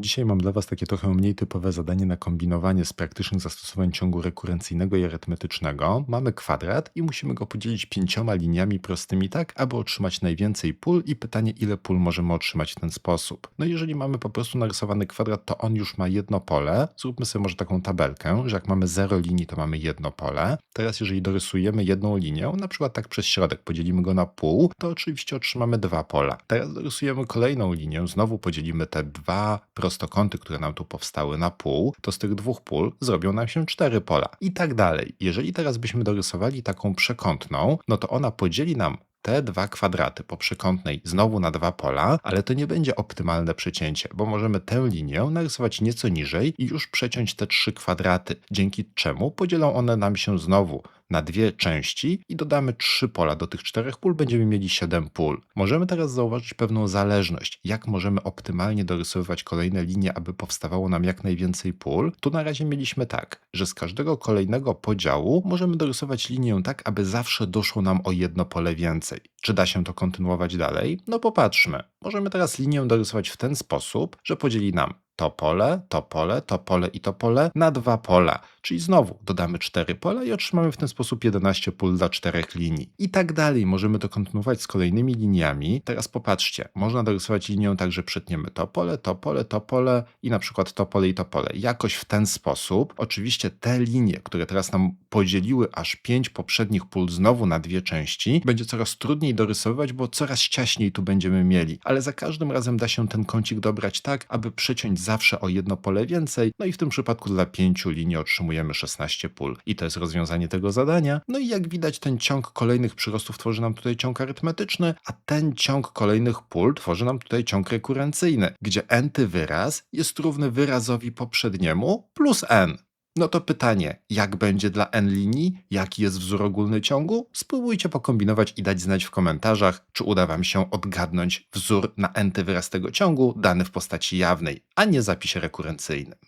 Dzisiaj mam dla Was takie trochę mniej typowe zadanie na kombinowanie z praktycznych zastosowań ciągu rekurencyjnego i arytmetycznego. Mamy kwadrat i musimy go podzielić pięcioma liniami prostymi tak, aby otrzymać najwięcej pól i pytanie, ile pól możemy otrzymać w ten sposób. No jeżeli mamy po prostu narysowany kwadrat, to on już ma jedno pole. Zróbmy sobie może taką tabelkę, że jak mamy 0 linii, to mamy jedno pole. Teraz jeżeli dorysujemy jedną linię, na przykład tak przez środek, podzielimy go na pół, to oczywiście otrzymamy dwa pola. Teraz dorysujemy kolejną linię, znowu podzielimy te dwa prostokąty, które nam tu powstały na pół, to z tych dwóch pól zrobią nam się cztery pola i tak dalej. Jeżeli teraz byśmy dorysowali taką przekątną, no to ona podzieli nam te dwa kwadraty po przekątnej znowu na dwa pola, ale to nie będzie optymalne przecięcie, bo możemy tę linię narysować nieco niżej i już przeciąć te trzy kwadraty, dzięki czemu podzielą one nam się znowu na dwie części i dodamy trzy pola. Do tych czterech pól będziemy mieli siedem pól. Możemy teraz zauważyć pewną zależność, jak możemy optymalnie dorysowywać kolejne linie, aby powstawało nam jak najwięcej pól. Tu na razie mieliśmy tak, że z każdego kolejnego podziału możemy dorysować linię tak, aby zawsze doszło nam o jedno pole więcej. Czy da się to kontynuować dalej? No popatrzmy. Możemy teraz linię dorysować w ten sposób, że podzieli nam to pole, to pole, to pole i to pole na dwa pola. Czyli znowu dodamy cztery pola i otrzymamy w ten sposób 11 pól dla czterech linii. I tak dalej. Możemy to kontynuować z kolejnymi liniami. Teraz popatrzcie, można dorysować linię tak, że przetniemy to pole, to pole, to pole i na przykład to pole i to pole. Jakoś w ten sposób. Oczywiście te linie, które teraz nam podzieliły aż pięć poprzednich pól znowu na dwie części, będzie coraz trudniej dorysowywać, bo coraz ciaśniej tu będziemy mieli. Ale za każdym razem da się ten kącik dobrać tak, aby przeciąć zawsze o jedno pole więcej. No i w tym przypadku dla pięciu linii otrzymujemy 16 pól. I to jest rozwiązanie tego zadania. No i jak widać, ten ciąg kolejnych przyrostów tworzy nam tutaj ciąg arytmetyczny, a ten ciąg kolejnych pól tworzy nam tutaj ciąg rekurencyjny, gdzie n-ty wyraz jest równy wyrazowi poprzedniemu plus n. No to pytanie, jak będzie dla n linii? Jaki jest wzór ogólny ciągu? Spróbujcie pokombinować i dać znać w komentarzach, czy uda Wam się odgadnąć wzór na n wyraz tego ciągu dany w postaci jawnej, a nie zapisie rekurencyjnym.